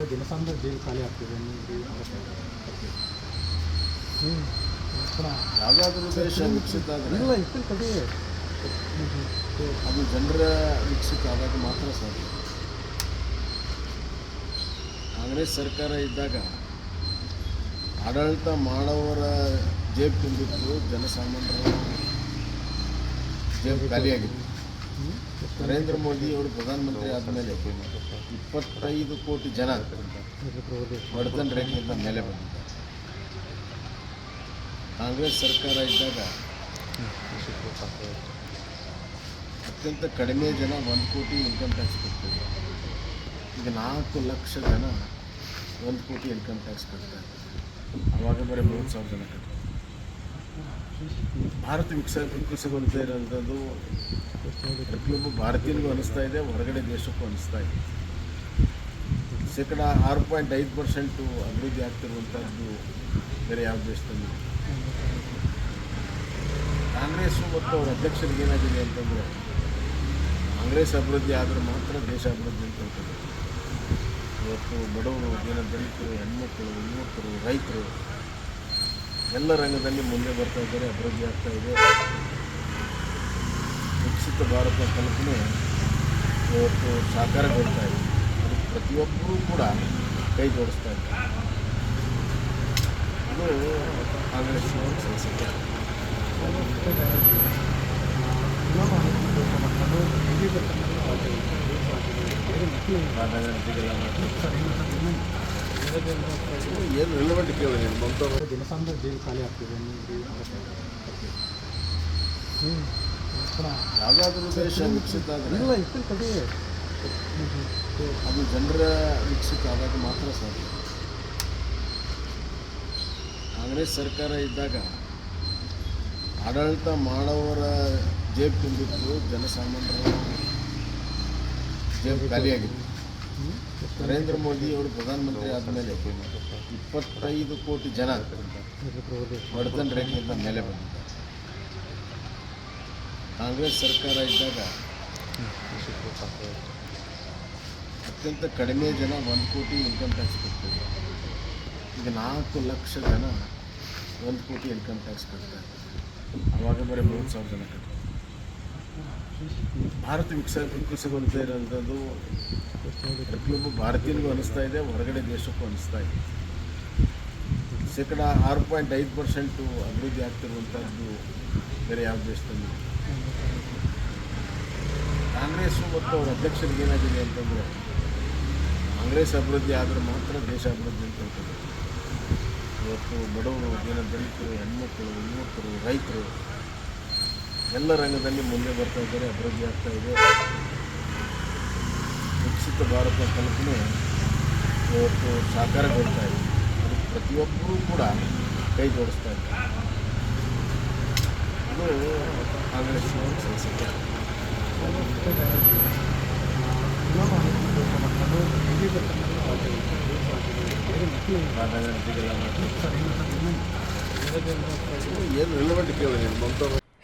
ಜನಸಾಂದ್ರ ಜೈಲು ಖಾಲಿ ಆಗ್ತಿದೆ ಯಾವುದಾದ್ರೂ ದೇಶ ವಿಕಸಿತ ಇಲ್ಲ. ಅದು ಜನರ ವಿಕಸಿತ ಆದಾಗ ಮಾತ್ರ ಸಾಧ್ಯ ಕಾಂಗ್ರೆಸ್ ಸರ್ಕಾರ ಇದ್ದಾಗ ಆಡಳಿತ ಮಾಡೋವರ ಜೇಬ್ ತುಂಬಿತ್ತು ಜನಸಾಮಾನ್ಯರ ಜೇಬ್ ಖಾಲಿಯಾಗಿತ್ತು ನರೇಂದ್ರ ಮೋದಿ ಅವರು ಪ್ರಧಾನಮಂತ್ರಿ ಆದಮೇಲೆ ಇಪ್ಪತ್ತೈದು ಕೋಟಿ ಜನ ಬಡತನ ರೇಖೆಯಿಂದ ಮೇಲೆ ಬಂದಿದ್ದಾರೆ. ಕಾಂಗ್ರೆಸ್ ಸರ್ಕಾರ ಇದ್ದಾಗ ಅತ್ಯಂತ ಕಡಿಮೆ ಜನ ಒಂದು ಕೋಟಿ ಇನ್ಕಮ್ ಟ್ಯಾಕ್ಸ್ ಕಟ್ತಿದ್ರು ಈಗ ನಾಲ್ಕು ಲಕ್ಷ ಜನ ಒಂದು ಕೋಟಿ ಇನ್ಕಮ್ ಟ್ಯಾಕ್ಸ್ ಕಟ್ತಾರೆ ಅವಾಗ ಬರೀ ಮೂರು ಸಾವಿರ ಜನ ಕಟ್ತಾರೆ. ಭಾರತ ವಿಕಸ ವಿಕಸಗೊಳ್ತಾ ಇರೋಂಥದ್ದು ಪ್ರತಿಯೊಬ್ಬ ಭಾರತೀಯನಿಗೂ ಅನಿಸ್ತಾ ಇದೆ, ಹೊರಗಡೆ ದೇಶಕ್ಕೂ ಅನಿಸ್ತಾ ಇದೆ. ಶೇಕಡ ಆರು ಪಾಯಿಂಟ್ ಐದು ಪರ್ಸೆಂಟು ಅಭಿವೃದ್ಧಿ ಆಗ್ತಿರುವಂಥದ್ದು ಬೇರೆ ಯಾವ ದೇಶದಲ್ಲಿ ಕಾಂಗ್ರೆಸ್ಸು ಮತ್ತು ಅವರ ಅಧ್ಯಕ್ಷರಿಗೆ ಏನಾಗಿದೆ ಅಂತಂದರೆ, ಕಾಂಗ್ರೆಸ್ ಅಭಿವೃದ್ಧಿ ಆದರೆ ಮಾತ್ರ ದೇಶ ಅಭಿವೃದ್ಧಿ ಅಂತ ಹೇಳ್ತಾರೆ. ಇವತ್ತು ಬಡವರು ದಿನ ದಲಿತರು ಹೆಣ್ಮಕ್ಕಳು ಯುವಕರು, ರೈತರು ಎಲ್ಲ ರಂಗದಲ್ಲಿ ಮುಂದೆ ಬರ್ತಾ ಇದ್ದಾರೆ ಅಭಿವೃದ್ಧಿ ಆಗ್ತಾ ಇದೆ. ವಿಕಸಿತ ಭಾರತ ಕಲ್ಪನೆ ಇವತ್ತು ಸಾಕಾರಗೊಳ್ತಾ ಇದೆ. ಅದಕ್ಕೆ ಪ್ರತಿಯೊಬ್ಬರೂ ಕೂಡ ಕೈ ಜೋಡಿಸ್ತಾ ಇದ್ದಾರೆ. ಇದು ಕಾಂಗ್ರೆಸ್ ಸಂಸತ್ತು. ಏನು ರಿಲೆವೆಂಟ್ ಕೇಳಿ ಮಮತಾ ಜನಸಾಂದ್ರ ಜೈಲು ಖಾಲಿ ಆಗ್ತಿದೆ ಹ್ಞೂ ಯಾವುದಾದ್ರೂ ದೇಶ ವಿಕಸಿತ ಇಲ್ಲ ಇತ್ತು ಕಡೆ ಅದು ಜನರ ವಿಕಸಿತ ಆದಾಗ ಮಾತ್ರ ಸಾಧ್ಯ. ಕಾಂಗ್ರೆಸ್ ಸರ್ಕಾರ ಇದ್ದಾಗ ಆಡಳಿತ ಮಾಡೋವರ ಜೇಬು ತುಂಬಿತ್ತು ಜನಸಾಮಾನ್ಯರ ಜೇಬು ಖಾಲಿಯಾಗಿತ್ತು ನರೇಂದ್ರ ಮೋದಿ ಅವರು ಪ್ರಧಾನಮಂತ್ರಿ ಆದಮೇಲೆ ಇಪ್ಪತ್ತೈದು ಕೋಟಿ ಜನ ಬಡತನ ರೇಖೆಯಿಂದ ಮೇಲೆ ಬಂದಿದ್ದಾರೆ. ಕಾಂಗ್ರೆಸ್ ಸರ್ಕಾರ ಇದ್ದಾಗ ಅತ್ಯಂತ ಕಡಿಮೆ ಜನ ಒಂದು ಕೋಟಿ ಇನ್ಕಮ್ ಟ್ಯಾಕ್ಸ್ ಕಟ್ತಿದ್ರು ಈಗ ನಾಲ್ಕು ಲಕ್ಷ ಜನ ಒಂದು ಕೋಟಿ ಇನ್ಕಮ್ ಟ್ಯಾಕ್ಸ್ ಕಟ್ತಾರೆ ಅವಾಗ ಬರೀ ಮೂರು ಸಾವಿರ ಜನ ಕಟ್ತಾರೆ. ಭಾರತ ವಿಕಸ ವಿಕಸಗೊಳ್ತಾ ಇರೋಂಥದ್ದು ಪ್ರತಿಯೊಬ್ಬ ಭಾರತೀಯನಿಗೂ ಅನಿಸ್ತಾ ಇದೆ, ಹೊರಗಡೆ ದೇಶಕ್ಕೂ ಅನಿಸ್ತಾ ಇದೆ. ಶೇಕಡ ಆರು ಪಾಯಿಂಟ್ ಐದು ಪರ್ಸೆಂಟು ಅಭಿವೃದ್ಧಿ ಆಗ್ತಿರುವಂಥದ್ದು ಬೇರೆ ಯಾವ ದೇಶದಲ್ಲಿ ಕಾಂಗ್ರೆಸ್ಸು ಮತ್ತು ಅವ್ರ ಅಧ್ಯಕ್ಷರಿಗೆ ಏನಾಗಿದೆ ಅಂತಂದರೆ, ಕಾಂಗ್ರೆಸ್ ಅಭಿವೃದ್ಧಿ ಆದರೆ ಮಾತ್ರ ದೇಶ ಅಭಿವೃದ್ಧಿ ಅಂತ ಹೇಳ್ತಾರೆ. ಇವತ್ತು ಬಡವರು ಜನ ದಲಿತರು, ಹೆಣ್ಮಕ್ಳು, ಯುವಕರು, ರೈತರು ಎಲ್ಲ ರಂಗದಲ್ಲಿ ಮುಂದೆ ಬರ್ತಾ ಇದ್ದಾರೆ ಅಭಿವೃದ್ಧಿ ಆಗ್ತಾ ಇದೆ. ವಿಕಸಿತ ಭಾರತ ಕಲ್ಪನೆ ಇವತ್ತು ಸಾಕಾರಗೊಳ್ತಾ ಇದೆ. ಅದಕ್ಕೆ ಪ್ರತಿಯೊಬ್ಬರೂ ಕೂಡ ಕೈ ಜೋಡಿಸ್ತಾ ಇದ್ದಾರೆ. ಇದು ಕಾಂಗ್ರೆಸ್ ಸಂಸತ್ತು. ಏನು ರಿಲವೆಂಟ್ ಕೇಳಿ ಮಮತಾ